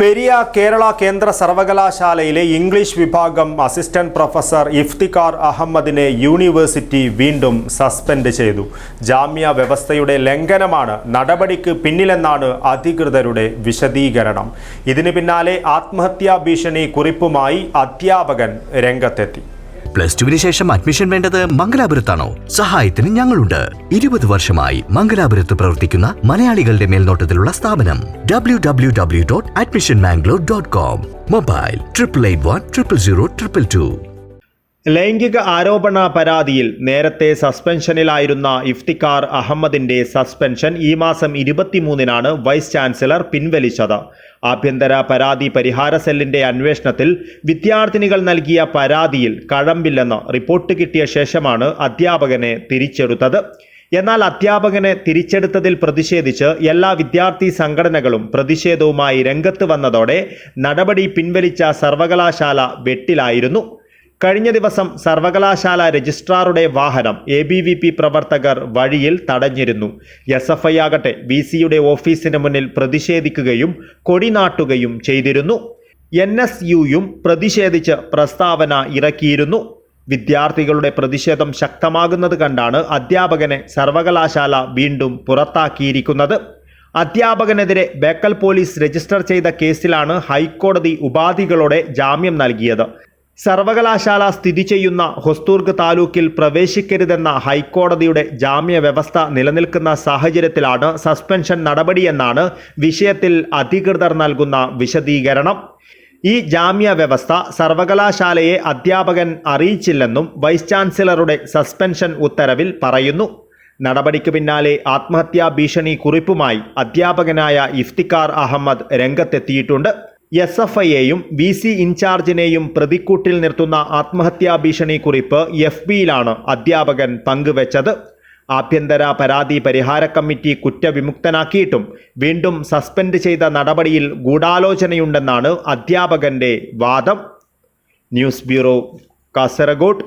പെരിയ കേരള കേന്ദ്ര സർവകലാശാലയിലെ ഇംഗ്ലീഷ് വിഭാഗം അസിസ്റ്റന്റ് പ്രൊഫസർ ഇഫ്തിഖാർ അഹമ്മദിനെ യൂണിവേഴ്സിറ്റി വീണ്ടും സസ്പെൻഡ് ചെയ്തു. ജാമ്യ വ്യവസ്ഥയുടെ ലംഘനമാണ് നടപടിക്ക് പിന്നിലെന്നാണ് അധികൃതരുടെ വിശദീകരണം. ഇതിന് പിന്നാലെ ആത്മഹത്യാ ഭീഷണി കുറിപ്പുമായി അധ്യാപകൻ രംഗത്തെത്തി. പ്ലസ് ടുവിന് ശേഷം അഡ്മിഷൻ വേണ്ടത് മംഗലാപുരത്താണോ? സഹായത്തിന് ഞങ്ങളുണ്ട്. ഇരുപത് വർഷമായി മംഗലാപുരത്ത് പ്രവർത്തിക്കുന്ന മലയാളികളുടെ മേൽനോട്ടത്തിലുള്ള സ്ഥാപനം W W W dot admission Mangalore dot com mobile triple eight one triple zero triple two ലൈംഗിക ആരോപണ പരാതിയിൽ നേരത്തെ സസ്പെൻഷനിലായിരുന്ന ഇഫ്തിഖാർ അഹമ്മദിന്റെ സസ്പെൻഷൻ ഈ മാസം ഇരുപത്തിമൂന്നിനാണ് വൈസ് ചാൻസലർ പിൻവലിച്ചത്. ആഭ്യന്തര പരാതി പരിഹാര സെല്ലിന്റെ അന്വേഷണത്തിൽ വിദ്യാർത്ഥിനികൾ നൽകിയ പരാതിയിൽ കഴമ്പില്ലെന്ന് റിപ്പോർട്ട് കിട്ടിയ ശേഷമാണ് അധ്യാപകനെ തിരിച്ചെടുത്തത്. എന്നാൽ അധ്യാപകനെ തിരിച്ചെടുത്തതിൽ പ്രതിഷേധിച്ച് എല്ലാ വിദ്യാർത്ഥി സംഘടനകളും പ്രതിഷേധവുമായി രംഗത്ത് വന്നതോടെ നടപടി പിൻവലിച്ച സർവകലാശാല വെട്ടിലായിരുന്നു. കഴിഞ്ഞ ദിവസം സർവകലാശാല രജിസ്ട്രാറുടെ വാഹനം എ ബി വി പി പ്രവർത്തകർ വഴിയിൽ തടഞ്ഞിരുന്നു. എസ് എഫ് ഐ ആകട്ടെ വി സിയുടെ ഓഫീസിന് മുന്നിൽ പ്രതിഷേധിക്കുകയും കൊടി നാട്ടുകയും ചെയ്തിരുന്നു എൻ എസ് യുയും പ്രതിഷേധിച്ച് പ്രസ്താവന ഇറക്കിയിരുന്നു. വിദ്യാർത്ഥികളുടെ പ്രതിഷേധം ശക്തമാകുന്നത് കണ്ടാണ് അധ്യാപകനെ സർവകലാശാല വീണ്ടും പുറത്താക്കിയിരിക്കുന്നത്. അധ്യാപകനെതിരെ ബേക്കൽ പോലീസ് രജിസ്റ്റർ ചെയ്ത കേസിലാണ് ഹൈക്കോടതി ഉപാധികളോടെ ജാമ്യം നൽകിയത്. സർവകലാശാല സ്ഥിതി ചെയ്യുന്ന ഹൊസ്തൂർഗ് താലൂക്കിൽ പ്രവേശിക്കരുതെന്ന ഹൈക്കോടതിയുടെ ജാമ്യ വ്യവസ്ഥ നിലനിൽക്കുന്ന സാഹചര്യത്തിലാണ് സസ്പെൻഷൻ നടപടിയെന്നാണ് വിഷയത്തിൽ അധികൃതർ നൽകുന്ന വിശദീകരണം. ഈ ജാമ്യ വ്യവസ്ഥ സർവകലാശാലയെ അധ്യാപകൻ അറിയിച്ചില്ലെന്നും വൈസ് ചാൻസലറുടെ സസ്പെൻഷൻ ഉത്തരവിൽ പറയുന്നു. നടപടിക്ക് പിന്നാലെ ആത്മഹത്യാ ഭീഷണി കുറിപ്പുമായി അധ്യാപകനായ ഇഫ്തിക്കാർ അഹമ്മദ് രംഗത്തെത്തിയിട്ടുണ്ട്. എസ് എഫ് ഐയെയും വി സി ഇൻചാർജിനെയും പ്രതിക്കൂട്ടിൽ നിർത്തുന്ന ആത്മഹത്യാ ഭീഷണി കുറിപ്പ് എഫ് ബിയിലാണ് അധ്യാപകൻ പങ്കുവച്ചത്. ആഭ്യന്തര പരാതി പരിഹാര കമ്മിറ്റി കുറ്റവിമുക്തനാക്കിയിട്ടും വീണ്ടും സസ്പെൻഡ് ചെയ്ത നടപടിയിൽ ഗൂഢാലോചനയുണ്ടെന്നാണ് അധ്യാപകന്റെ വാദം. News bureau Kasaragod.